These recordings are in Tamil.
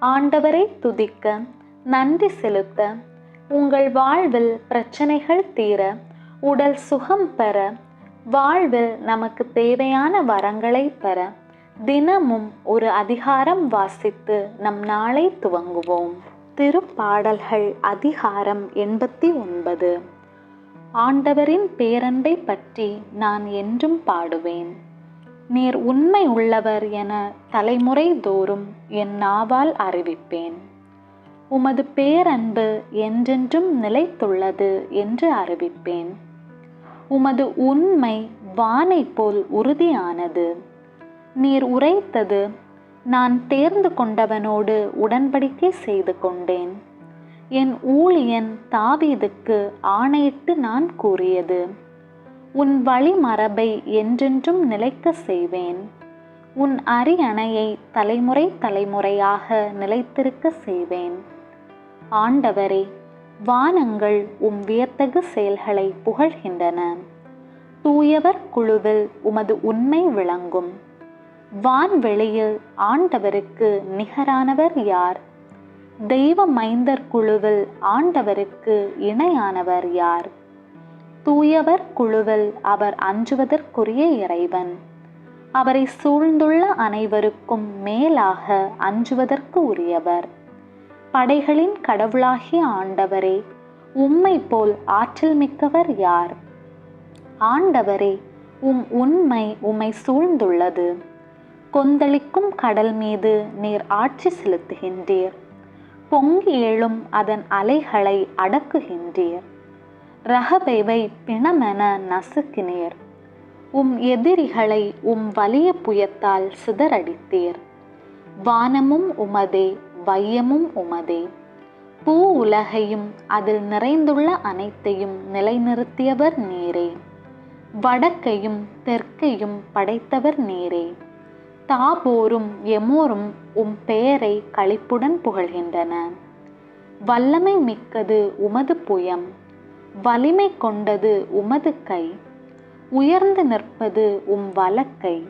ஆண்டவரை துதிக்க நன்றி செலுத்த உங்கள் வாழ்வில் பிரச்சனைகள் தீர உடல் சுகம் பெற வாழ்வில் நமக்கு தேவையான வரங்களை பெற தினமும் ஒரு அதிகாரம் வாசித்து நம் நாளை துவங்குவோம். திருப்பாடல்கள் அதிகாரம் எண்பத்தி ஒன்பது. ஆண்டவரின் பேரன்பை பற்றி நான் என்றும் பாடுவேன். நீர் உண்மை உள்ளவர் என தலைமுறை தோறும் என் நாவால் அறிவிப்பேன். உமது பேரன்பு என்றென்றும் நிலைத்துள்ளது என்று அறிவிப்பேன். உமது உண்மை வானை போல் உறுதியானது. நீர் உரைத்தது நான் தேர்ந்து கொண்டவனோடு உடன்படிக்கை செய்து கொண்டேன். என் ஊழியன் தாவீதுக்கு ஆணையிட்டு நான் கூறியது. உன் வழிமரபை என்றென்றும் நிலைக்க செய்வேன். உன் அரியணையை தலைமுறை தலைமுறையாக நிலைத்திருக்க செய்வேன். ஆண்டவரே வானங்கள் உம் வியத்தகு செயல்களை புகழ்கின்றன. தூயவர் குழுவில் உமது உண்மை விளங்கும். வான்வெளியில் ஆண்டவருக்கு நிகரானவர் யார்? தெய்வ மைந்தர் குழுவில் ஆண்டவருக்கு இணையானவர் யார்? தூயவர் குழுவில் அவர் அஞ்சுவதற்குரிய இறைவன். அவரை சூழ்ந்துள்ள அனைவருக்கும் மேலாக அஞ்சுவதற்கு உரியவர். படைகளின் கடவுளாகிய ஆண்டவரே உம்மை போல் ஆற்றல் மிக்கவர் யார்? ஆண்டவரே உம் உண்மை உம்மை சூழ்ந்துள்ளது. கொந்தளிக்கும் கடல் மீது நீர் ஆட்சி செலுத்துகின்றீர். பொங்கி எழும் அதன் அலைகளை அடக்குகின்றீர். ரஹபேவை பிணமென நசுக்கினீர். உம் எதிரிகளை உம் வலிய புயத்தால் சிதறடித்தீர். வானமும் உமதே வையமும் உமதே. பூ உலகையும் அதில் நிறைந்துள்ள அனைத்தையும் நிலைநிறுத்தியவர் நீரே. வடக்கையும் தெற்கையும் படைத்தவர் நீரே. தாபோரும் எமோரும் உம் பெயரை களிப்புடன் புகழ்கின்றன. வல்லமை மிக்கது உமது புயம். வலிமை கொண்டது உமது கை உயர்ந்து நிற்பது உம் வலக்கை.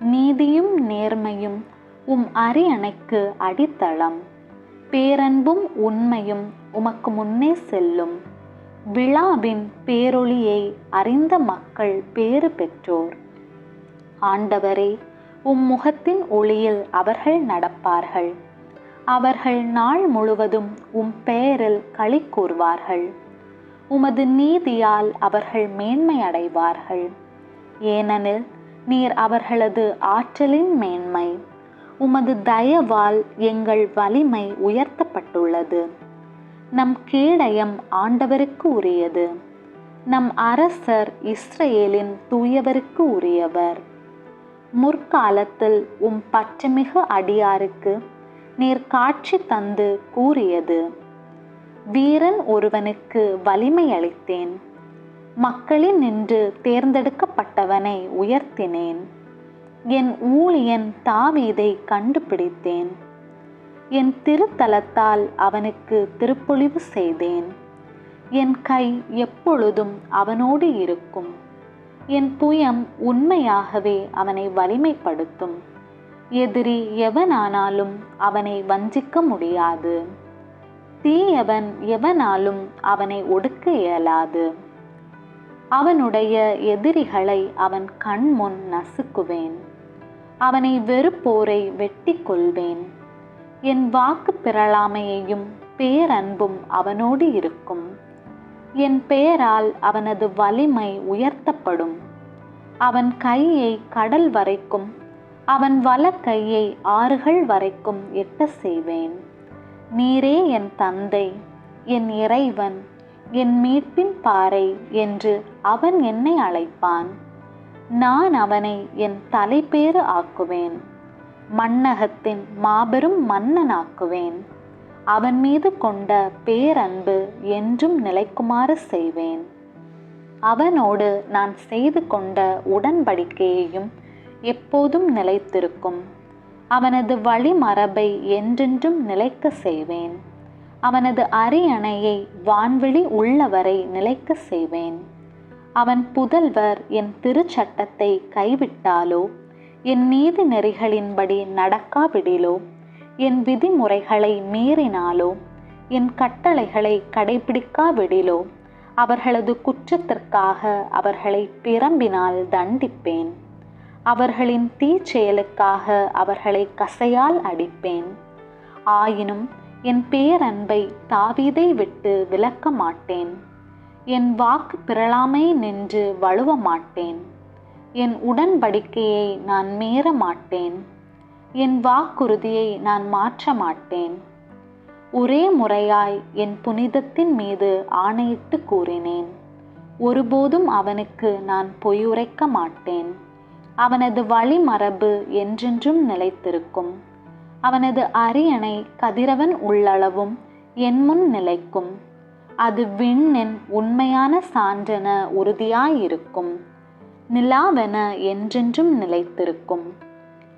நீதியும் நேர்மையும் உம் அரியணைக்கு அடித்தளம். பேரன்பும் உண்மையும் உமக்கு முன்னே செல்லும். விழாவின் பேரொளியை அறிந்த மக்கள் பேறு பெற்றோர். ஆண்டவரே உம் முகத்தின் ஒளியில் அவர்கள் நடப்பார்கள். அவர்கள் நாள் முழுவதும் உம் பெயரில் களி கூறுவார்கள். உமது நீதியால் அவர்கள் மேன்மை அடைவார்கள் ஏனெனில் நீர் அவர்களது ஆற்றலின் மேன்மை உமது தயவால் எங்கள் வலிமை உயர்த்தப்பட்டுள்ளது. நம் கேடயம் ஆண்டவருக்கு உரியது. நம் அரசர் இஸ்ரேலின் தூயவருக்கு உரியவர். முற்காலத்தில் உம் பச்சமிகு அடியாருக்கு நீர் காட்சி தந்து கூறியது. வீரன் ஒருவனுக்கு வலிமை அளித்தேன். மக்களின் நின்று தேர்ந்தெடுக்கப்பட்டவனை உயர்த்தினேன். என் ஊழியன் தாவீதை கண்டுபிடித்தேன். என் திருத்தலத்தால் அவனுக்கு திருப்பொழிவு செய்தேன். என் கை எப்பொழுதும் அவனோடு இருக்கும். என் புயம் உண்மையாகவே அவனை வலிமைப்படுத்தும். எதிரி எவனானாலும் அவனை வஞ்சிக்க முடியாது. தீயவன் எவனாலும் அவனை ஒடுக்க இயலாது. அவனுடைய எதிரிகளை அவன் கண்முன் நசுக்குவேன். அவனை வெறுப்போரை வெட்டி கொள்வேன். என் வாக்கு பிறழாமையையும் பேரன்பும் அவனோடு இருக்கும். என் பெயரால் அவனது வலிமை உயர்த்தப்படும். அவன் கையை கடல் வரைக்கும் அவன் வல கையை ஆறுகள் வரைக்கும் எட்ட செய்வேன். நீரே என் தந்தை என் இறைவன் என் மீட்பின் பாறை என்று அவன் என்னை அழைப்பான். நான் அவனை என் தலைப்பேறு ஆக்குவேன். மன்னகத்தின் மாபெரும் மன்னனாக்குவேன். அவன் மீது கொண்ட பேரன்பு என்றும் நிலைக்குமாறு செய்வேன். அவனோடு நான் செய்து கொண்ட உடன்படிக்கையையும் எப்போதும் நிலைத்திருக்கும். அவனது வழிமரபை என்றென்றும் நிலைக்க செய்வேன். அவனது அரியணையை வான்வெளி உள்ளவரை நிலைக்க செய்வேன். அவன் புதல்வர் என் திருச்சட்டத்தை கைவிட்டாலோ? என் நீதி நெறிகளின்படி நடக்காவிடிலோ? என் விதிமுறைகளை மீறினாலோ? என் கட்டளைகளை கடைபிடிக்காவிடிலோ? அவர்களது குற்றத்திற்காக அவர்களை பிரம்பினால் தண்டிப்பேன். அவர்களின் தீச்செயலுக்காக அவர்களை கசையால் அடிப்பேன். ஆயினும் என் பேரன்பை தாவீதை விட்டு விலக்க மாட்டேன். என் வாக்கு பிறழாமை நின்று வழுவ மாட்டேன். என் உடன்படிக்கையை நான் மீற மாட்டேன். என் வாக்குறுதியை நான் மாற்ற மாட்டேன். ஒரே முறையாய் என் புனிதத்தின் மீது ஆணையிட்டு கூறினேன். ஒருபோதும் அவனுக்கு நான் பொய்யுரைக்க மாட்டேன். அவனது வழிமரபு என்றென்றும் நிலைத்திருக்கும். அவனது அரியணை கதிரவன் உள்ளளவும் என் முன் நிலைக்கும். அது விண்ணின் உண்மையான சான்றென உறுதியாயிருக்கும். நிலாவென என்றென்றும் நிலைத்திருக்கும்.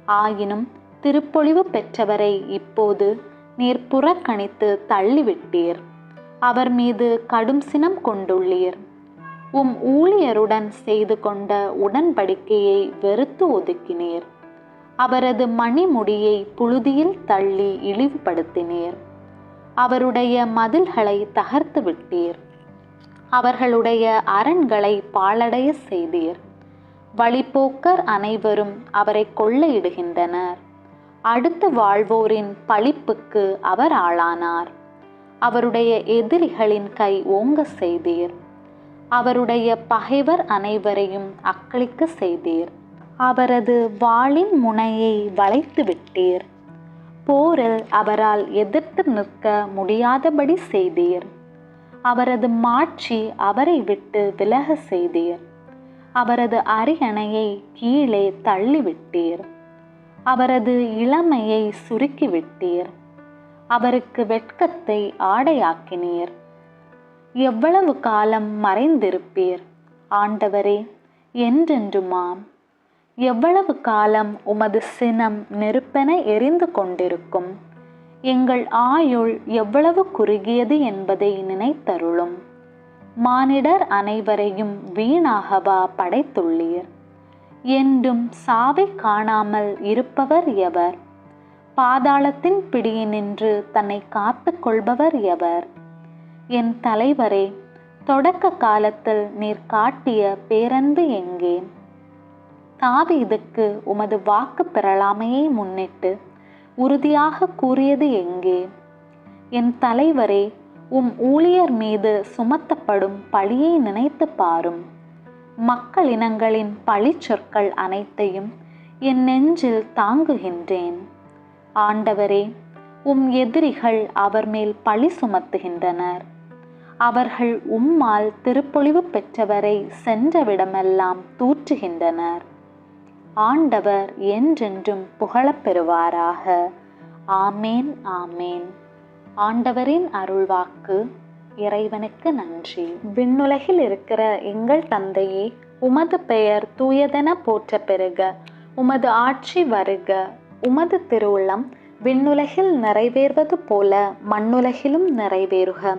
ஆயினும் திருப்பொழிவு பெற்றவரை இப்போது நீர் புறக்கணித்து தள்ளிவிட்டீர். அவர் மீது கடும் சினம் கொண்டுள்ளீர். உம் ஊழியருடன் செய்து கொண்ட உடன்படிக்கையை வெறுத்து ஒதுக்கினீர். அவரது மணிமுடியை புழுதியில் தள்ளி இழிவுபடுத்தினீர். அவருடைய மதில்களை தகர்த்து விட்டீர். அவர்களுடைய அரண்களை பாழடைய செய்தீர். வழிப்போக்கர் அனைவரும் அவரை கொள்ளையிடுகின்றனர். அடுத்து வாழ்வோரின் பழிப்புக்கு அவர் ஆளானார். அவருடைய எதிரிகளின் கை ஓங்க செய்தீர். அவருடைய பகைவர் அனைவரையும் அக்களிக்க செய்தீர். அவரது வாளின் முனையை வளைத்து விட்டீர். போரில் அவரால் எதிர்த்து நிற்க முடியாதபடி செய்தீர். அவரது மாட்சி அவரை விட்டு விலக செய்தீர். அவரது அரியணையை கீழே தள்ளிவிட்டீர் அவரது இளமையை சுருக்கிவிட்டீர் அவருக்கு வெட்கத்தை ஆடையாக்கினீர். எவ்வளவு காலம் மறைந்திருப்பீர்? ஆண்டவரே என்றென்றுமாம். எவ்வளவு காலம் உமது சினம் நெருப்பென எரிந்து கொண்டிருக்கும்? எங்கள் ஆயுள் எவ்வளவு குறுகியது என்பதை நினைத்தருளும். மானிடர் அனைவரையும் வீணாகவா படைத்துள்ளீர்? என்றும் சாவை காணாமல் இருப்பவர் எவர்? பாதாளத்தின் பிடியினின்று தன்னை காத்து கொள்பவர் எவர்? என் தலைவரே தொடக்க காலத்தில் நீர் காட்டிய பேரன்பு எங்கே? தாவீதுக்கு உமது வாக்கு பெறலாமையை முன்னிட்டு உறுதியாக கூறியது எங்கே? என் தலைவரே உம் ஊழியர் மீது சுமத்தப்படும் பழியை நினைத்து பாரும். மக்கள் இனங்களின் பழிச்சொற்கள் அனைத்தையும் என் நெஞ்சில் தாங்குகின்றேன். ஆண்டவரே உம் எதிரிகள் அவர் மேல் பழி சுமத்துகின்றனர். அவர்கள் உம்மால் திருப்பொழிவு பெற்றவரை சென்றவிடமெல்லாம் தூற்றுகின்றனர். ஆண்டவர் என்றென்றும் புகழப்பெறுவாராக ஆமேன் ஆமேன். ஆண்டவரின் அருள்வாக்கு இறைவனுக்கு நன்றி. விண்ணுலகில் இருக்கிற எங்கள் தந்தையே உமது பெயர் தூயதென போற்ற பெருக உமது ஆட்சி வருக. உமது திருவுள்ளம் விண்ணுலகில் நிறைவேறுவது போல மண்ணுலகிலும் நிறைவேறுக.